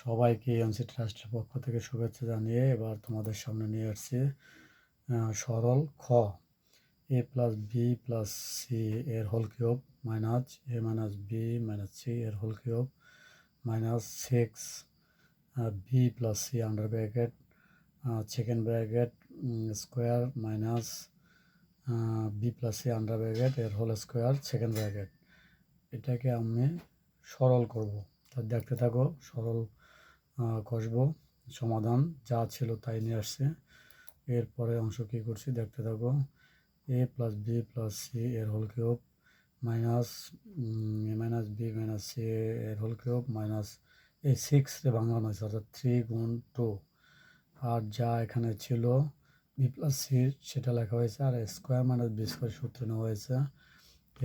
সবাইকে এমসি ট্রাস্টের পক্ষ থেকে শুভেচ্ছা জানিয়ে এবার তোমাদের সামনে নিয়ে আসছি সরল খ। A plus B plus C এর whole cube minus A minus B minus C এর whole cube minus six B plus C under bracket second bracket square minus B plus C under bracket এর whole square second bracket এটাকে আমি সরল করব। তা দেখতে থাকো, সরল কষবো সমাধান, যা ছিল তাই নিয়ে আসছে। এরপরে অংশ কী করছি দেখতে থাকো। A plus B plus C এর whole cube minus A minus B minus C এর হোল কিউব মাইনাস এই সিক্স ভাঙানো হয়েছে অর্থাৎ থ্রি গুণ টু আর যা এখানে ছিল বি প্লাস সি, সেটা লেখা হয়েছে আর স্কোয়ার মাইনাস বি স্কোয়ার সূত্র নেওয়া হয়েছে।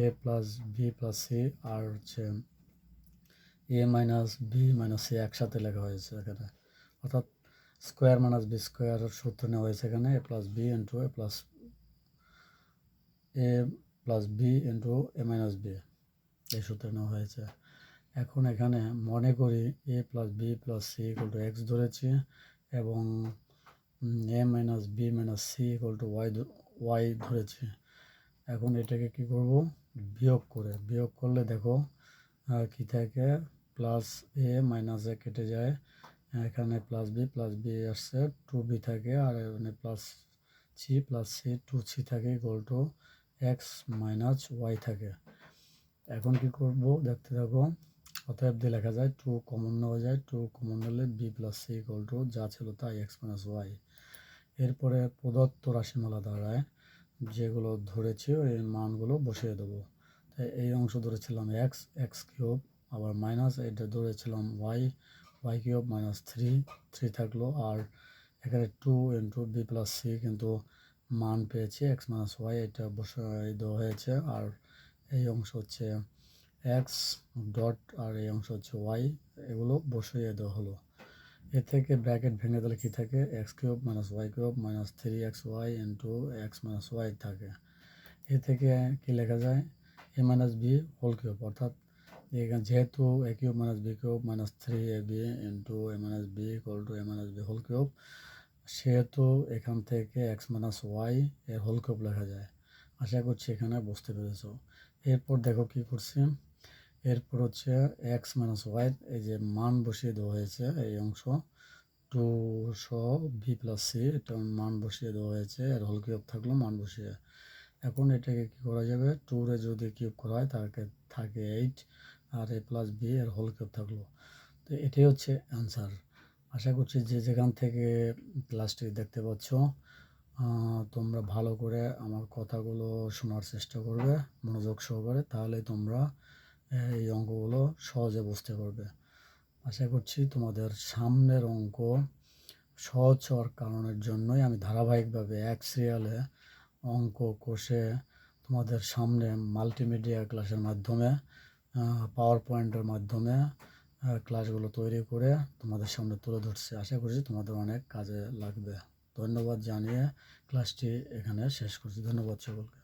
A plus B plus C আর হচ্ছে A minus B minus C একসাথে লেখা হয়েছে এখানে। অর্থাৎ স্কোয়ার মাইনাস বি স্কোয়ার সূত্র নেওয়া হয়েছে এখানে A plus B into A plus A plus B into A minus B এই সূত্র নেওয়া হয়েছে। এখন এখানে মনে করি A plus B plus C equal to X ধরেছি এবং A minus B minus C equal to Y Y ধরেছি। এখন এটাকে কি করব? বিয়োগ করে। বিয়োগ করলে দেখো কি থাকে? প্লাস এ মাইনাস এ কেটে যায়। এখানে প্লাস বি প্লাস বি আসছে টু বি থাকে, আর এখানে plus C plus C two C থাকে equal to X minus Y থাকে। এখন কি করব? দেখতে থাকো। অতএব দিয়ে লেখা যায় টু কমন নেওয়া যায় টু কমন নিলে B plus C equal to যা ছিল তাই এক্স মাইনাস ওয়াই এরপরে প্রদত্ত রাশিমালা দ্বারায় যেগুলো ধরেছি, ওই মানগুলো বসিয়ে দেবো। তাই এই অংশ ধরেছিলাম এক্স এক্স কিউব আবার মাইনাস এটা ধরেছিলাম Y Y cube minus three three থাকল আর এখানে two into B plus C কিন্তু মান পেয়েছি এক্স মাইনাস ওয়াই এটা বসাই দেওয়া হয়েছে আর এই অংশ হচ্ছে এক্স ডট আর এই অংশ হচ্ছে ওয়াই এগুলো বসিয়ে দেওয়া হলো। এ থেকে ব্র্যাকেট ভেঙে দিলে কী থাকে? X cube minus Y cube minus three X Y into X minus Y থাকে। এ থেকে কী লেখা যায়? A minus B whole cube অর্থাৎ যেহেতু A cube minus B cube minus three A B into A minus B equal to A minus B whole cube সেহেতু এখান থেকে এক্স মাইনাস ওয়াই এর হোল কিউব লেখা যায়। আশা করছি এখানে বুঝতে পেরেছ। এরপর দেখো কি করছি। এরপর হচ্ছে এক্স মাইনাস ওয়াই এই যে মান বসিয়ে দেওয়া হয়েছে এই অংশ। To show B plus C এটা মান বসিয়ে দেওয়া হয়েছে, এর হোল কিউব থাকল মান বসিয়ে। এখন এটাকে কী করা যাবে? টুরে যদি কিউব করা হয়, তাকে থাকে এইট আর এ প্লাস বি এর হোল কিউব থাকল। তো এটাই হচ্ছে অ্যান্সার আশা করছি যে যেখান থেকে ক্লাসটি দেখতে পাচ্ছ তোমরা ভালো করে আমার কথাগুলো শোনার চেষ্টা করবে, মনোযোগ সহকারে, তাহলে তোমরা এই অঙ্কগুলো সহজে বুঝতে পারবে। আশা করছি তোমাদের সামনের অঙ্ক সহজ হওয়ার কারণের জন্যই আমি ধারাবাহিকভাবে এক সিরিয়ালে অঙ্ক কোষে তোমাদের সামনে মাল্টিমিডিয়া ক্লাসের মাধ্যমে পাওয়ার পয়েন্টের মাধ্যমে ক্লাসগুলো তৈরি করে তোমাদের সামনে তুলে ধরছি। আশা করছি তোমাদের অনেক কাজে লাগবে। ধন্যবাদ জানিয়ে ক্লাসটি এখানে শেষ করছি। ধন্যবাদ সকলকে।